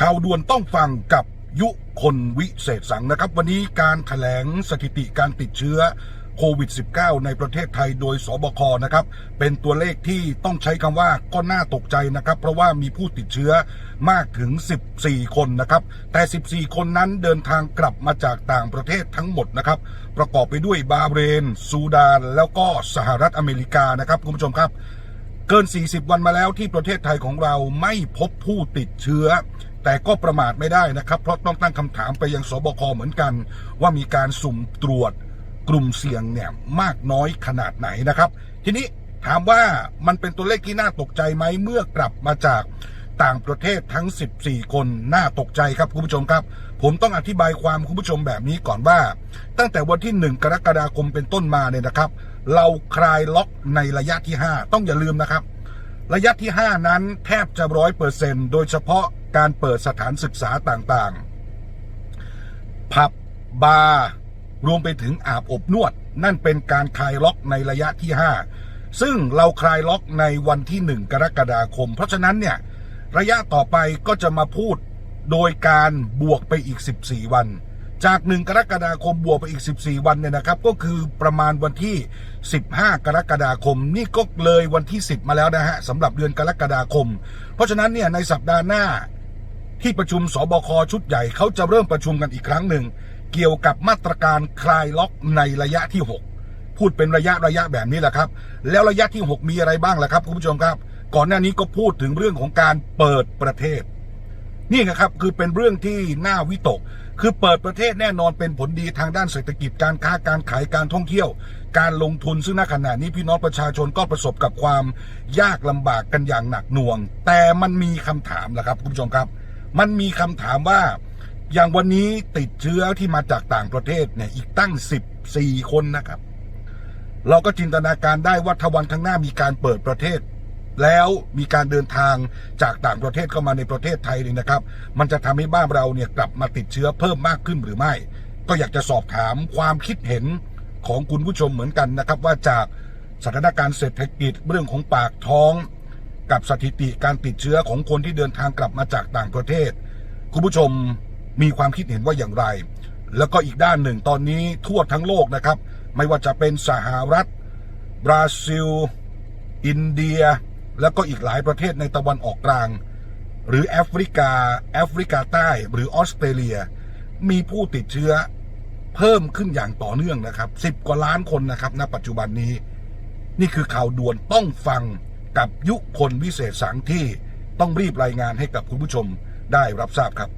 ข่าวด่วนต้องฟังกับยุคนวิเศษสังนะครับ วันนี้การถแถลงสถิติการติดเชื้อโควิด -19 ในประเทศไทยโดยสบคนะครับ เป็นตัวเลขที่ต้องใช้คำว่าก็น่าตกใจนะครับ เพราะว่ามีผู้ติดเชื้อมากถึง 14 คนนะครับ แต่ 14 คนนั้นเดินทางกลับมาจากต่างประเทศทั้งหมดนะครับ ประกอบไปด้วยบาเรน ซูดาน แล้วก็สหรัฐอเมริกานะครับคุณผู้ชมครับ เกิน 40 วันมาแล้วที่ประเทศไทยของเราไม่พบผู้ติดเชื้อ แต่ก็ประมาทไม่ได้นะครับ เพราะต้องตั้งคำถามไปยังสบคเหมือนกัน ว่ามีการสุ่มตรวจกลุ่มเสี่ยงเนี่ยมากน้อยขนาดไหนนะครับ ทีนี้ถามว่ามันเป็นตัวเลขที่น่าตกใจไหมเมื่อกลับมาจากต่างประเทศทั้ง 14 คนน่าตกใจครับคุณผู้ชมครับ ผมต้องอธิบายความคุณผู้ชมแบบนี้ก่อนว่า ตั้งแต่วันที่ 1 กรกฎาคมเป็นต้นมาเนี่ยนะครับ เราคลายล็อกในระยะที่ 5 ต้องอย่าลืมนะครับ ระยะที่ 5 นั้นแทบจะร้อยเปอร์เซนโดยเฉพาะการเปิดสถานศึกษาต่างๆ ผับบาร์รวมไปถึงอาบอบนวด นั่นเป็นการคลายล็อกในระยะที่ 5 ซึ่งเราคลายล็อกในวันที่ 1 กรกฎาคม เพราะฉะนั้นเนี่ย ระยะต่อไปก็จะมาพูดโดยการบวกไปอีก 14 วัน จาก 1 กรกฎาคมบวกไปอีก 14 วันเนี่ยนะครับ ก็คือประมาณวันที่ 15 กรกฎาคม นี่ก็เลยวันที่ 10 มาแล้วนะฮะสำหรับเดือนกรกฎาคม เพราะฉะนั้นเนี่ยในสัปดาห์หน้าที่ประชุมสบคชุดใหญ่เขาจะเริ่มประชุมกันอีกครั้งหนึ่ง เกี่ยวกับมาตรการคลายล็อกในระยะที่ 6 พูดเป็นระยะระยะแบบนี้แหละครับ แล้วระยะที่ 6 มีอะไรบ้างล่ะครับคุณผู้ชมครับ ก่อนหน้านี้ก็พูดถึงเรื่องของการเปิดประเทศ นี่นะครับคือเป็นเรื่องที่น่าวิตก คือเปิดประเทศแน่นอนเป็นผลดีทางด้านเศรษฐกิจการค้าการขายการท่องเที่ยว การลงทุนซึ่งณขณะนี้พี่น้องประชาชนก็ประสบกับความยากลำบากกันอย่างหนักหน่วง แต่มันมีคำถามแหละครับคุณผู้ชมครับ มันมีคำถามว่าอย่างวันนี้ติดเชื้อที่มาจากต่างประเทศเนี่ยอีกตั้ง 14 คนนะครับ เราก็จินตนาการได้ว่าถ้าวันข้างหน้ามีการเปิดประเทศ แล้วมีการเดินทางจากต่างประเทศเข้ามาในประเทศไทยเนี่ยนะครับ มันจะทำให้บ้านเราเนี่ยกลับมาติดเชื้อเพิ่มมากขึ้นหรือไม่ ก็อยากจะสอบถามความคิดเห็นของคุณผู้ชมเหมือนกันนะครับ ว่าจากสถานการณ์เศรษฐกิจเรื่องของปากท้อง กับสถิติการติดเชื้อของคนที่เดินทางกลับมาจากต่างประเทศ คุณผู้ชมมีความคิดเห็นว่าอย่างไร แล้วก็อีกด้านหนึ่งตอนนี้ทั่วทั้งโลกนะครับ ไม่ว่าจะเป็นสหรัฐ บราซิล อินเดีย แล้วก็อีกหลายประเทศในตะวันออกกลาง หรือแอฟริกา แอฟริกาใต้ หรือออสเตรเลีย มีผู้ติดเชื้อเพิ่มขึ้นอย่างต่อเนื่องนะครับสิบกว่าล้านคนนะครับณปัจจุบันนี้ นี่คือข่าวด่วนต้องฟังกับยุคนวิเศษสังที่ต้องรีบรายงานให้กับคุณผู้ชมได้รับทราบครับ